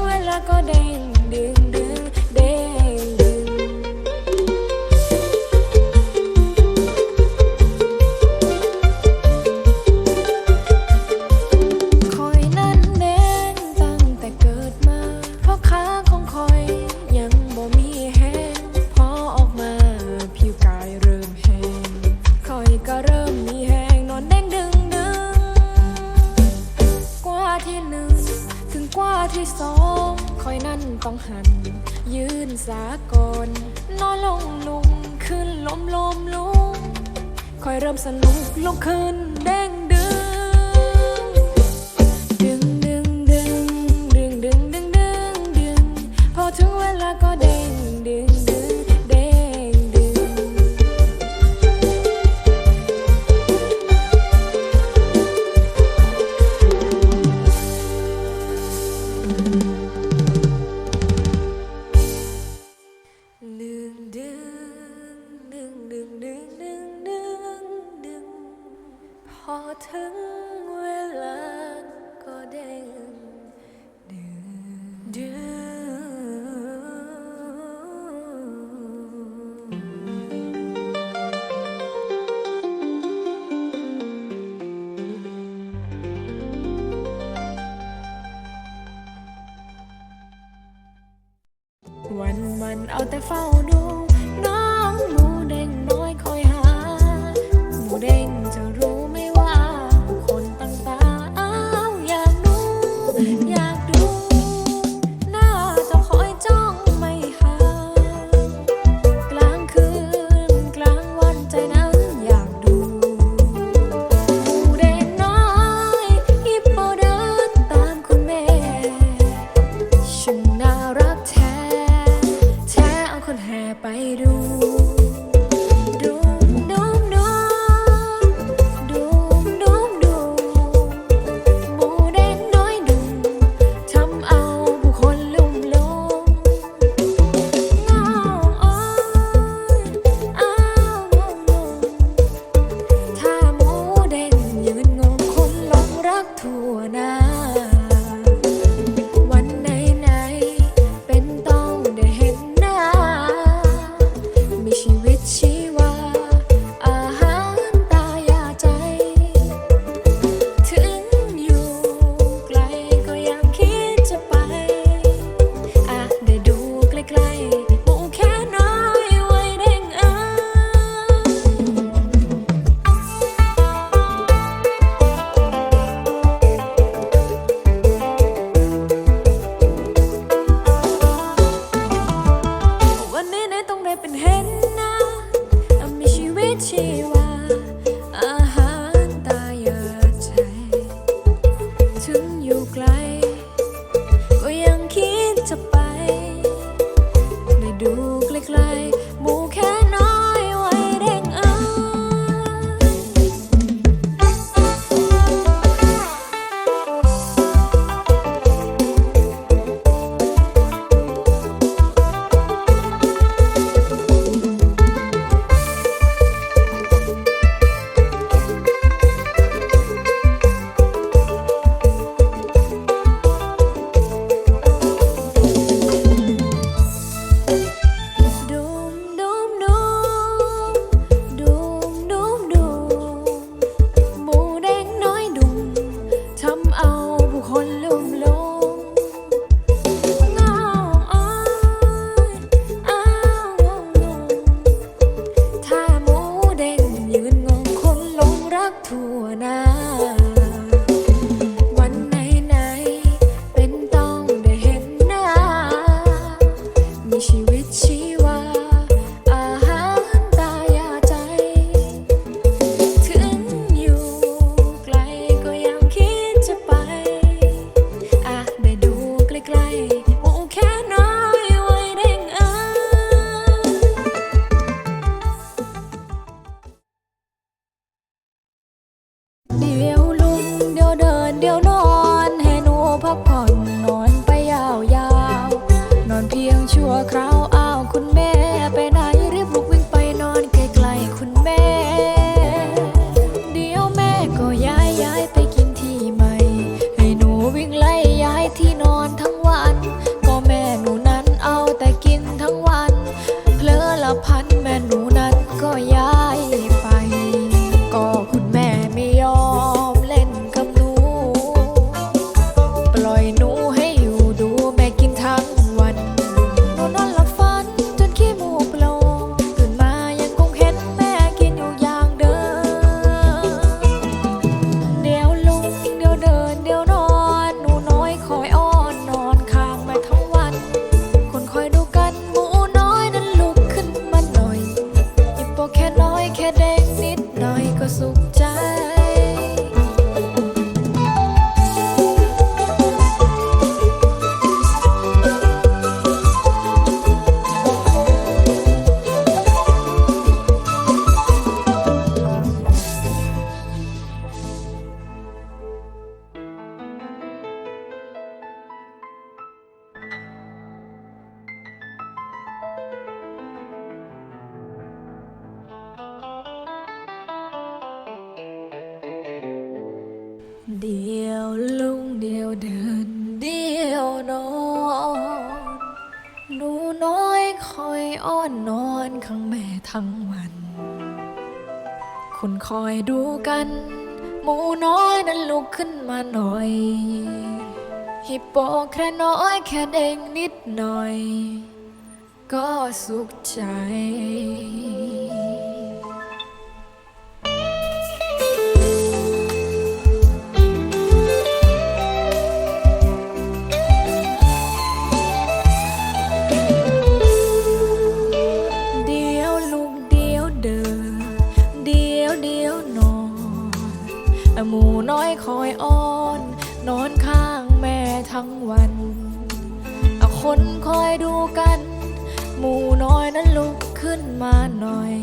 huela có đèn đường đường để คอยเริ่มสนุกลุกขึ้นเด้ ทั่วหน้า คอยดูกัน หมูน้อยนั้นลุกขึ้นมาหน่อย ฮิปโปแค่น้อยแค่เด้งนิดหน่อย ก็สุขใจ อยคอยอ้อน นอนข้างแม่ทั้งวันอะคนคอยดูกัน หมูน้อยนั้นลุกขึ้นมาหน่อย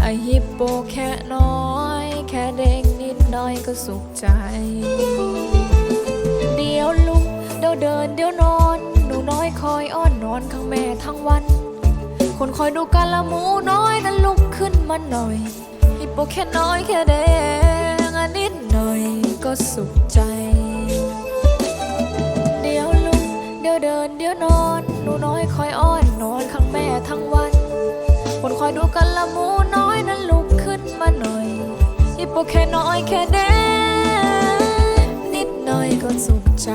ไอฮิปโปแค่น้อย แค่เด้งนิดหน่อยก็สุขใจ เดี๋ยวลุกเดี๋ยวเดินเดี๋ยวนอน หนูน้อยคอยอ้อนนอนข้างแม่ทั้งวัน คนคอยดูกันละหมูน้อยนั้นลุกขึ้นมาหน่อย ฮิปโปแค่น้อยแค่แดง นิดหน่อยก็สุขใจ เดี๋ยวลุกเดี๋ยวเดินเดี๋ยวนอนหนูน้อยคอยอ้อนนอนข้างแม่ทั้งวันคนคอยดูกันละมูน้อยนั้นลุกขึ้นมาหน่อยอิปโปแค่น้อยแค่เดงนิดหน่อยก็สุขใจ